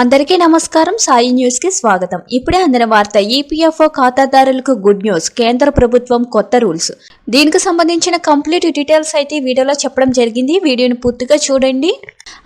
అందరికీ నమస్కారం. సాయి న్యూస్కి స్వాగతం. ఇప్పుడే అందిన వార్త ఈపీఎఫ్ఓ ఖాతాదారులకు గుడ్ న్యూస్ కేంద్ర ప్రభుత్వం కొత్త రూల్స్. దీనికి సంబంధించిన కంప్లీట్ డీటెయిల్స్ అయితే వీడియోలో చెప్పడం జరిగింది. వీడియోని పూర్తిగా చూడండి.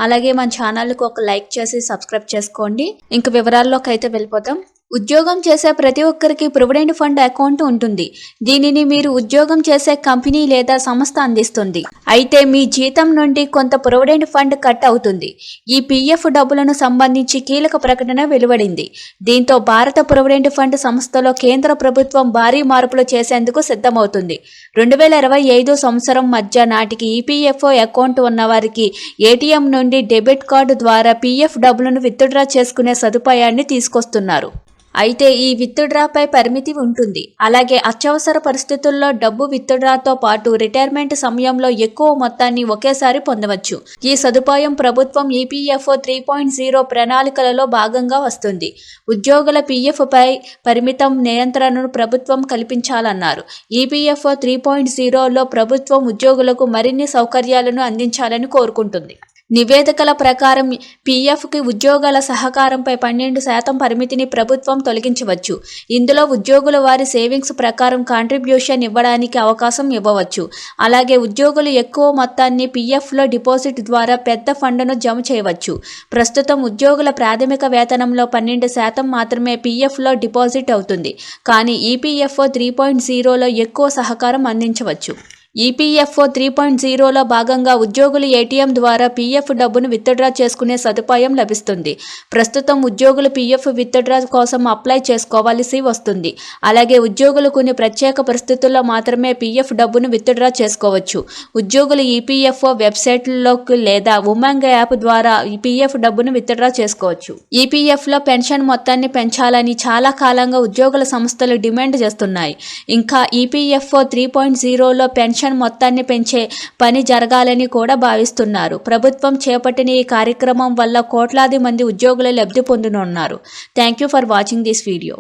అలాగే మన ఛానల్కు ఒక లైక్ చేసి సబ్స్క్రైబ్ చేసుకోండి. ఇంక వివరాల్లోకి అయితే వెళ్ళిపోతాం ఉద్యోగం చేసే ప్రతి ఒక్కరికి ప్రొవిడెంట్ ఫండ్ అకౌంట్ ఉంటుంది. దీనిని మీరు ఉద్యోగం చేసే కంపెనీ లేదా సంస్థ అందిస్తుంది. అయితే మీ జీతం నుండి కొంత ప్రొవిడెంట్ ఫండ్ కట్ అవుతుంది. ఈ పీఎఫ్ డబ్బులను సంబంధించి కీలక ప్రకటన వెలువడింది. దీంతో భారత ప్రొవిడెంట్ ఫండ్ సంస్థలో కేంద్ర ప్రభుత్వం భారీ మార్పులు చేసేందుకు సిద్ధమవుతుంది. రెండు వేల ఇరవై ఐదు సంవత్సరం మధ్య నాటికి ఈపీఎఫ్ఓ అకౌంట్ ఉన్నవారికి ఏటీఎం నుండి డెబిట్ కార్డు ద్వారా పీఎఫ్ డబ్బులను విత్డ్రా చేసుకునే సదుపాయాన్ని తీసుకొస్తున్నారు. అయితే ఈ విత్డ్రాపై పరిమితి ఉంటుంది. అలాగే అత్యవసర పరిస్థితుల్లో డబ్బు విత్డ్రాతో పాటు రిటైర్మెంట్ సమయంలో ఎక్కువ మొత్తాన్ని ఒకేసారి పొందవచ్చు. ఈ సదుపాయం ప్రభుత్వం ఈపీఎఫ్ఓ త్రీ పాయింట్ జీరో ప్రణాళికలలో భాగంగా వస్తుంది. ఉద్యోగుల పీఎఫ్ పై పరిమితం నియంత్రణను ప్రభుత్వం కల్పించాలన్నారు. ఈపీఎఫ్ఓ త్రీ పాయింట్ జీరోలో ప్రభుత్వం ఉద్యోగులకు మరిన్ని సౌకర్యాలను అందించాలని కోరుకుంటుంది. నివేదికల ప్రకారం పీఎఫ్కి ఉద్యోగాల సహకారంపై పన్నెండు శాతం పరిమితిని ప్రభుత్వం తొలగించవచ్చు. ఇందులో ఉద్యోగులు వారి సేవింగ్స్ ప్రకారం కాంట్రిబ్యూషన్ ఇవ్వడానికి అవకాశం ఇవ్వవచ్చు. అలాగే ఉద్యోగులు ఎక్కువ మొత్తాన్ని పీఎఫ్లో డిపాజిట్ ద్వారా పెద్ద ఫండ్ను జమ చేయవచ్చు. ప్రస్తుతం ఉద్యోగుల ప్రాథమిక వేతనంలో పన్నెండు శాతం మాత్రమే పీఎఫ్లో డిపాజిట్ అవుతుంది. కానీ ఈపీఎఫ్ఓ త్రీ పాయింట్ జీరోలో ఎక్కువ సహకారం అందించవచ్చు. ఈపీఎఫ్ఓ త్రీ పాయింట్ జీరోలో భాగంగా ఉద్యోగులు ఏటీఎం ద్వారా పీఎఫ్ డబ్బును విత్డ్రా చేసుకునే సదుపాయం లభిస్తుంది. ప్రస్తుతం ఉద్యోగులు పీఎఫ్ విత్డ్రా కోసం అప్లై చేసుకోవాల్సి వస్తుంది. అలాగే ఉద్యోగులు కొన్ని ప్రత్యేక పరిస్థితుల్లో మాత్రమే పీఎఫ్ డబ్బును విత్డ్రా చేసుకోవచ్చు. ఉద్యోగులు ఈపీఎఫ్ఓ వెబ్సైట్లోకి లేదా ఉమంగ్ యాప్ ద్వారా ఈ పీఎఫ్ డబ్బును విత్డ్రా చేసుకోవచ్చు. ఈపీఎఫ్లో పెన్షన్ మొత్తాన్ని పెంచాలని చాలా కాలంగా ఉద్యోగుల సంస్థలు డిమాండ్ చేస్తున్నాయి. ఇంకా ఈపీఎఫ్ఓ త్రీ పాయింట్ జీరోలో పెన్షన్ పెన్షన్ మొత్తాన్ని పెంచే పని జరగాలని కూడా భావిస్తున్నారు. ప్రభుత్వం చేపట్టిన ఈ కార్యక్రమం వల్ల కోట్లాది మంది ఉద్యోగులు లబ్ధి పొందనున్నారు. Thank you for watching this video